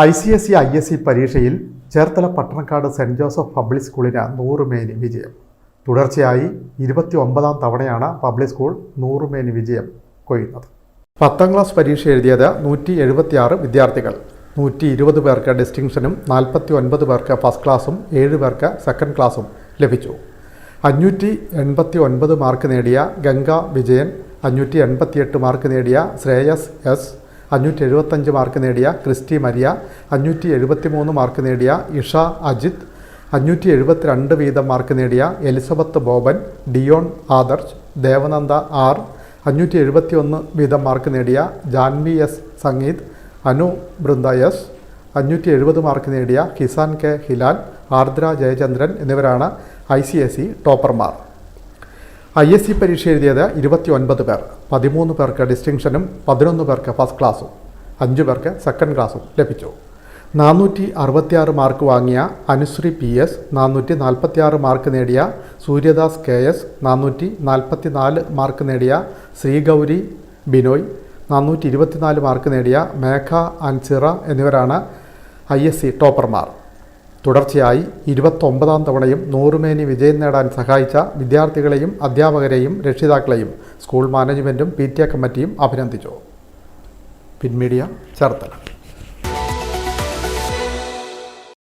I C S C I S C പരീക്ഷയിൽ Cherthala Pattanakkad Saint Joseph public സ്കൂളിന് നൂറ് മേനി വിജയം. തുടർച്ചയായി ഇരുപത്തി ഒമ്പതാം തവണയാണ് പബ്ലിക് സ്കൂൾ നൂറ് മേനി വിജയം കൊയ്യുന്നത്. പത്താം ക്ലാസ് പരീക്ഷ എഴുതിയത് നൂറ്റി എഴുപത്തിയാറ് വിദ്യാർത്ഥികൾ. നൂറ്റി ഇരുപത് പേർക്ക് ഡിസ്റ്റിങ്ഷനും നാൽപ്പത്തി ഒൻപത് പേർക്ക് ഫസ്റ്റ് ക്ലാസും ഏഴ് പേർക്ക് സെക്കൻഡ് ക്ലാസും ലഭിച്ചു. അഞ്ഞൂറ്റി എൺപത്തി ഒൻപത് മാർക്ക് നേടിയ ഗംഗ വിജയൻ അഞ്ഞൂറ്റി എൺപത്തിയെട്ട് മാർക്ക് നേടിയ ശ്രേയസ് എസ് അഞ്ഞൂറ്റി എഴുപത്തഞ്ച് മാർക്ക് നേടിയ ക്രിസ്റ്റി മരിയ അഞ്ഞൂറ്റി എഴുപത്തി മൂന്ന് മാർക്ക് നേടിയ ഇഷ അജിത് അഞ്ഞൂറ്റി എഴുപത്തിരണ്ട് വീതം മാർക്ക് നേടിയ Elizabeth Boban Dion Adarsh Devananda R അഞ്ഞൂറ്റി എഴുപത്തി ഒന്ന് വീതം മാർക്ക് നേടിയ ജാൻവി എസ് സംഗീത് അനു ബൃന്ദ എസ് അഞ്ഞൂറ്റി എഴുപത് മാർക്ക് നേടിയ കിസാൻ കെ ഹിലാൽ ആർദ്ര ജയചന്ദ്രൻ എന്നിവരാണ് ഐ സി എസ് ഇ ടോപ്പർമാർ. ഐ എസ് സി പരീക്ഷ എഴുതിയത് ഇരുപത്തി ഒൻപത് പേർ. പതിമൂന്ന് പേർക്ക് ഡിസ്റ്റിങ്ഷനും പതിനൊന്ന് പേർക്ക് ഫസ്റ്റ് ക്ലാസും അഞ്ച് പേർക്ക് സെക്കൻഡ് ക്ലാസും ലഭിച്ചു. നാനൂറ്റി അറുപത്തിയാറ് മാർക്ക് വാങ്ങിയ അനുശ്രീ പി എസ് നാനൂറ്റി നാൽപ്പത്തിയാറ് മാർക്ക് നേടിയ സൂര്യദാസ് കെ എസ് നാനൂറ്റി നാൽപ്പത്തി നാല് മാർക്ക് നേടിയ ശ്രീഗൗരി ബിനോയ് നാനൂറ്റി ഇരുപത്തിനാല് മാർക്ക് നേടിയ മേഘ അൻസിറ എന്നിവരാണ് ഐ എസ് സി ടോപ്പർമാർ. തുടർച്ചയായി ഇരുപത്തൊമ്പതാം തവണയും നൂറുമേനി വിജയം നേടാൻ സഹായിച്ച വിദ്യാർത്ഥികളെയും അധ്യാപകരെയും രക്ഷിതാക്കളെയും സ്കൂൾ മാനേജ്മെന്റും പി ടി എ കമ്മിറ്റിയും അഭിനന്ദിച്ചു. പിൻമീഡിയ ചേർത്തല.